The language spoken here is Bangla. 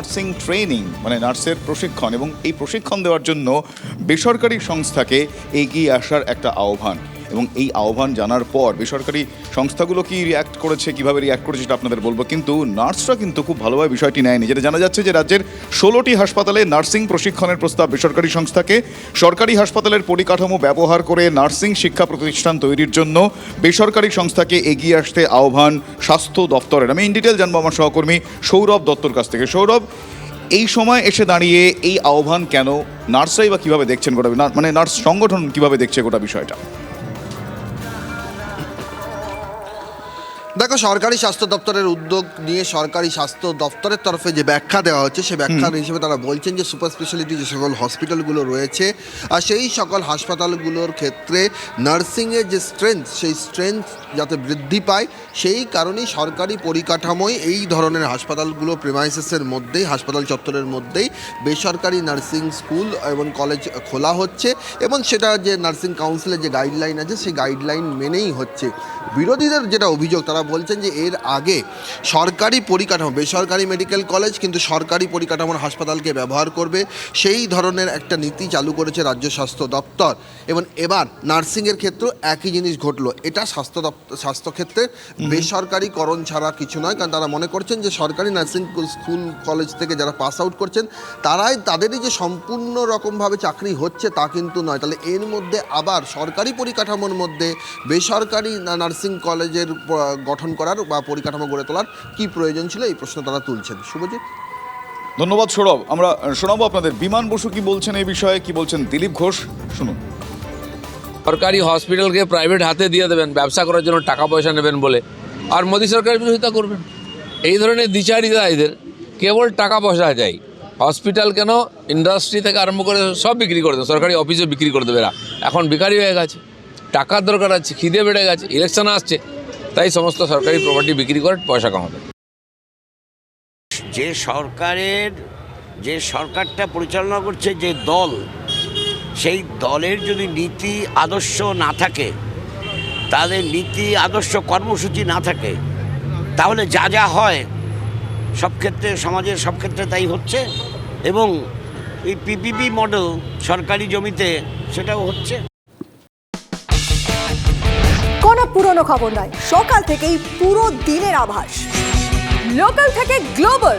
নার্সিং ট্রেনিং মানে নার্সের প্রশিক্ষণ এবং এই প্রশিক্ষণ দেওয়ার জন্য বেসরকারি সংস্থাকে এগিয়ে আসার একটা আহ্বান। এবং এই আহ্বান জানার পর বেসরকারি সংস্থাগুলো কি রিয়াক্ট করেছে, কীভাবে রিয়াক্ট করেছে সেটা আপনাদের বলব। কিন্তু নার্সরা কিন্তু খুব ভালোভাবে বিষয়টি নেয়নি। যেটা জানা যাচ্ছে যে রাজ্যের ষোলোটি হাসপাতালে নার্সিং প্রশিক্ষণের প্রস্তাব বেসরকারি সংস্থাকে। সরকারি হাসপাতালের পরিকাঠামো ব্যবহার করে নার্সিং শিক্ষা প্রতিষ্ঠান তৈরির জন্য বেসরকারি সংস্থাকে এগিয়ে আসতে আহ্বান স্বাস্থ্য দপ্তরের। আমি ইন ডিটেল জানব আমার সহকর্মী সৌরভ দত্তর কাছ থেকে। সৌরভ, এই সময় এসে দাঁড়িয়ে এই আহ্বান কেন? নার্সরাই বা কীভাবে দেখছেন গোটা মানে নার্স সংগঠন কীভাবে দেখছে গোটা বিষয়টা? দেখো সরকারি স্বাস্থ্য দপ্তরের উদ্যোগ নিয়ে সরকারি স্বাস্থ্য দপ্তরের তরফে যে ব্যাখ্যা দেওয়া হচ্ছে সেই ব্যাখ্যা হিসেবে তারা বলছেন যে সুপার স্পেশালিটি যে সকল হসপিটালগুলো রয়েছে আর সেই সকল হাসপাতালগুলোর ক্ষেত্রে নার্সিংয়ের যে স্ট্রেংথ সেই স্ট্রেংথ যাতে বৃদ্ধি পায়, সেই কারণেই সরকারি পরিকাঠামোয় এই ধরনের হাসপাতালগুলো প্রিমাইসেসের মধ্যেই, হাসপাতাল চত্বরের মধ্যেই বেসরকারি নার্সিং স্কুল এবং কলেজ খোলা হচ্ছে এবং সেটা যে নার্সিং কাউন্সিলের যে গাইডলাইন আছে, সেই গাইডলাইন মেনেই হচ্ছে। বিরোধীদের যেটা অভিযোগ, তারা বলছেন যে এর আগে সরকারি পরিকাঠামো, বেসরকারি মেডিকেল কলেজ কিন্তু সরকারি পরিকাঠামোর হাসপাতালকে ব্যবহার করবে, সেই ধরনের একটা নীতি চালু করেছে রাজ্য স্বাস্থ্য দপ্তর। এবং এবার নার্সিংয়ের ক্ষেত্রেও একই জিনিস ঘটলো, এটা স্বাস্থ্য দপ্তর স্বাস্থ্যক্ষেত্রে বেসরকারিকরণ ছাড়া কিছু নয় কারণ তারা মনে করছেন যে সরকারি নার্সিং স্কুল কলেজ থেকে যারা পাস আউট করছেন তারাই তাদেরই যে সম্পূর্ণ রকমভাবে চাকরি হচ্ছে তা কিন্তু নয়। তাহলে এর মধ্যে আবার সরকারি পরিকাঠামোর মধ্যে বেসরকারি নার্সিং কলেজের গঠন করার বা পরিকাঠামো গড়ে তোলার কি প্রয়োজন ছিল এই প্রশ্ন তারা তুলছেন। শুভজিৎ? ধন্যবাদ সৌরভ। আমরা শোনাবো আপনাদের। বিমান বসু কি বলছেন এই বিষয়ে? কি বলছেন দিলীপ ঘোষ? শুনুন। সরকারি হসপিটালকে প্রাইভেট হাতে দিয়ে দেবেন, ব্যবসা করার জন্য টাকা পয়সা নেবেন বলে। আর মোদী সরকারের বিরোধিতা করবেন। এই ধরনের দ্বিচারিতা এদের, কেবল টাকা পয়সা চাই। হসপিটাল কেন? ইন্ডাস্ট্রি থেকে আরম্ভ করে সব বিক্রি করে দেবে, সরকারি অফিসে বিক্রি করে দেবে এখন বিকারি হয়ে গেছে, টাকার দরকার আছে, খিদে বেড়ে গেছে ইলেকশন আসছে, তাই সমস্ত সরকারি প্রপার্টি বিক্রি করে পয়সা কামাবে। যে সরকারের, যে সরকারটা পরিচালনা করছে, যে দল সেই দলের যদি নীতি আদর্শ না থাকে তাদের নীতি আদর্শ কর্মসূচি না থাকে, তাহলে যা যা হয়, সব ক্ষেত্রে, সমাজের সব ক্ষেত্রে তাই হচ্ছে এবং এই পিপিপি মডেল সরকারি জমিতে সেটাও হচ্ছে। কোনো পুরনো খবর নয়, সকাল থেকেই পুরো দিনের আভাস। লোকাল থেকে গ্লোবাল